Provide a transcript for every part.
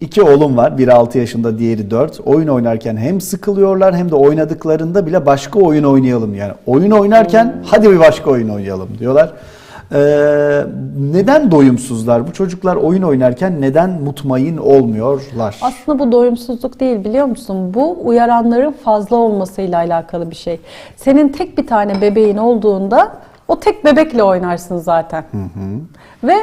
İki oğlum var. Biri 6 yaşında, diğeri 4. Oyun oynarken hem sıkılıyorlar hem de oynadıklarında bile başka oyun oynayalım. Yani oyun oynarken hadi bir başka oyun oynayalım diyorlar. Ee, neden doyumsuzlar? Bu çocuklar oyun oynarken neden mutmain olmuyorlar? Aslında bu doyumsuzluk değil biliyor musun? Bu uyaranların fazla olmasıyla alakalı bir şey. Senin tek bir tane bebeğin olduğunda o tek bebekle oynarsın zaten. Ve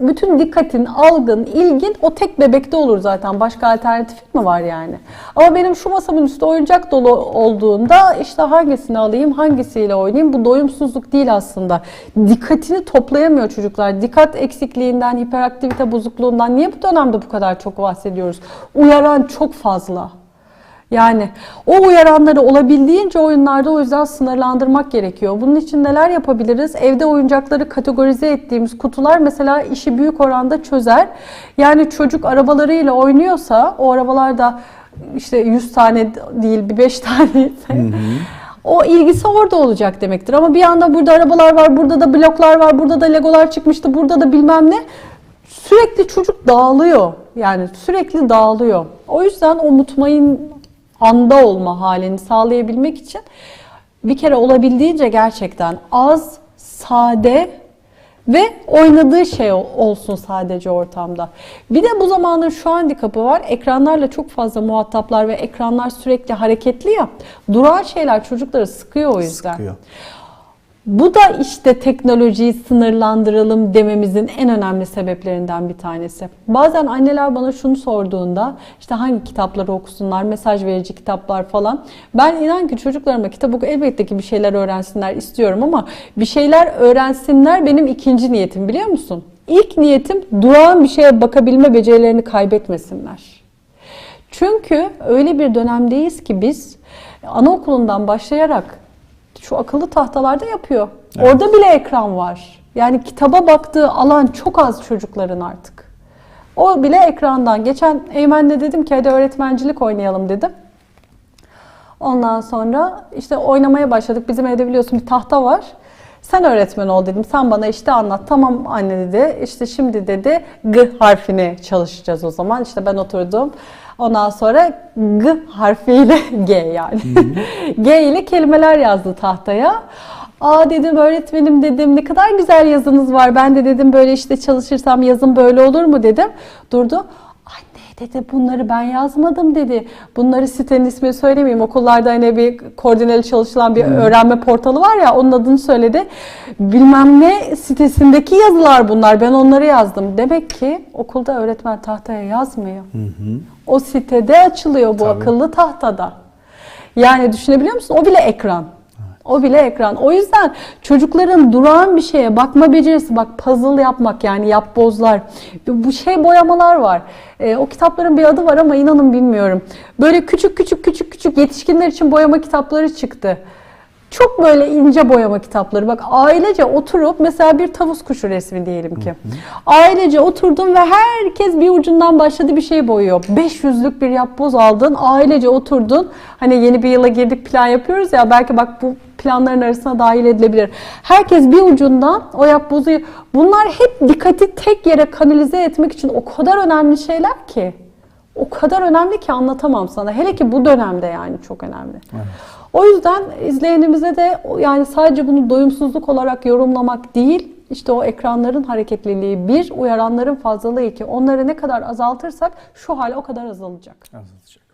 bütün dikkatin, algın, ilgin o tek bebekte olur zaten. Başka alternatif mi var yani? Ama benim şu masamın üstü oyuncak dolu olduğunda işte hangisini alayım, hangisiyle oynayayım? Bu doyumsuzluk değil aslında. Dikkatini toplayamıyor çocuklar. Dikkat eksikliğinden, hiperaktivite bozukluğundan niye bu dönemde bu kadar çok bahsediyoruz? Uyaran çok fazla. Yani o uyaranları olabildiğince oyunlarda o yüzden sınırlandırmak gerekiyor. Bunun için neler yapabiliriz? Evde oyuncakları kategorize ettiğimiz kutular mesela işi büyük oranda çözer. Yani çocuk arabalarıyla oynuyorsa o arabalarda işte 100 tane değil bir 5 tane ise o ilgisi orada olacak demektir. Ama bir anda burada arabalar var, burada da bloklar var, burada da legolar çıkmıştı, burada da bilmem ne. Sürekli çocuk dağılıyor. Yani sürekli dağılıyor. O yüzden o mutmain anda olma halini sağlayabilmek için bir kere olabildiğince gerçekten az, sade ve oynadığı şey ol- olsun sadece ortamda. Bir de bu zamanın şu handikapı var. Ekranlarla çok fazla muhataplar ve ekranlar sürekli hareketli ya. Duran şeyler çocukları sıkıyor o yüzden. Sıkıyor. Bu da işte teknolojiyi sınırlandıralım dememizin en önemli sebeplerinden bir tanesi. Bazen anneler bana şunu sorduğunda işte hangi kitapları okusunlar, mesaj verici kitaplar falan. Ben inan ki çocuklarıma kitap oku elbette ki bir şeyler öğrensinler istiyorum ama bir şeyler öğrensinler benim ikinci niyetim biliyor musun? İlk niyetim durağan bir şeye bakabilme becerilerini kaybetmesinler. Çünkü öyle bir dönemdeyiz ki biz anaokulundan başlayarak şu akıllı tahtalarda yapıyor. Orada bile ekran var. Yani kitaba baktığı alan çok az çocukların artık. O bile ekrandan. Geçen Eymen'le dedim ki hadi öğretmencilik oynayalım dedim. Ondan sonra işte oynamaya başladık. Bizim evde biliyorsun bir tahta var. Sen öğretmen ol dedim. Sen bana işte anlat. Tamam anne dedi. İşte şimdi dedi G harfini çalışacağız o zaman. İşte ben oturdum. Ondan sonra G harfiyle G yani. G ile kelimeler yazdı tahtaya. Aa dedim öğretmenim dedim ne kadar güzel yazınız var. Ben de dedim böyle işte çalışırsam yazım böyle olur mu dedim. Durdu. Dedi bunları ben yazmadım dedi. Bunları sitenin ismini söylemeyeyim. Okullarda hani bir koordineli çalışılan bir öğrenme portalı var ya onun adını söyledi. Bilmem ne sitesindeki yazılar bunlar. Ben onları yazdım. Demek ki okulda öğretmen tahtaya yazmıyor. O sitede açılıyor bu Tabii. akıllı tahtada. Yani düşünebiliyor musun? O bile ekran. O bile ekran. O yüzden çocukların durağan bir şeye bakma becerisi, bak puzzle yapmak yani yapbozlar, bu şey boyamalar var. Ee, o kitapların bir adı var ama inanın bilmiyorum. Böyle küçük küçük küçük küçük yetişkinler için boyama kitapları çıktı. Çok böyle ince boyama kitapları. Bak ailece oturup mesela bir tavus kuşu resmi diyelim ki. Ailece oturdun ve herkes bir ucundan başladı bir şey boyuyor. 500'lük bir yapboz aldın. Ailece oturdun. Hani yeni bir yıla girdik plan yapıyoruz ya belki bak bu planların arasına dahil edilebilir. Herkes bir ucundan o yapbozu bunlar hep dikkati tek yere kanalize etmek için o kadar önemli şeyler ki. O kadar önemli ki anlatamam sana. Hele ki bu dönemde yani çok önemli. O yüzden izleyenimize de yani sadece bunu doyumsuzluk olarak yorumlamak değil, işte o ekranların hareketliliği bir, uyaranların fazlalığı iki. Onları ne kadar azaltırsak şu hal o kadar azalacak. Azalacak.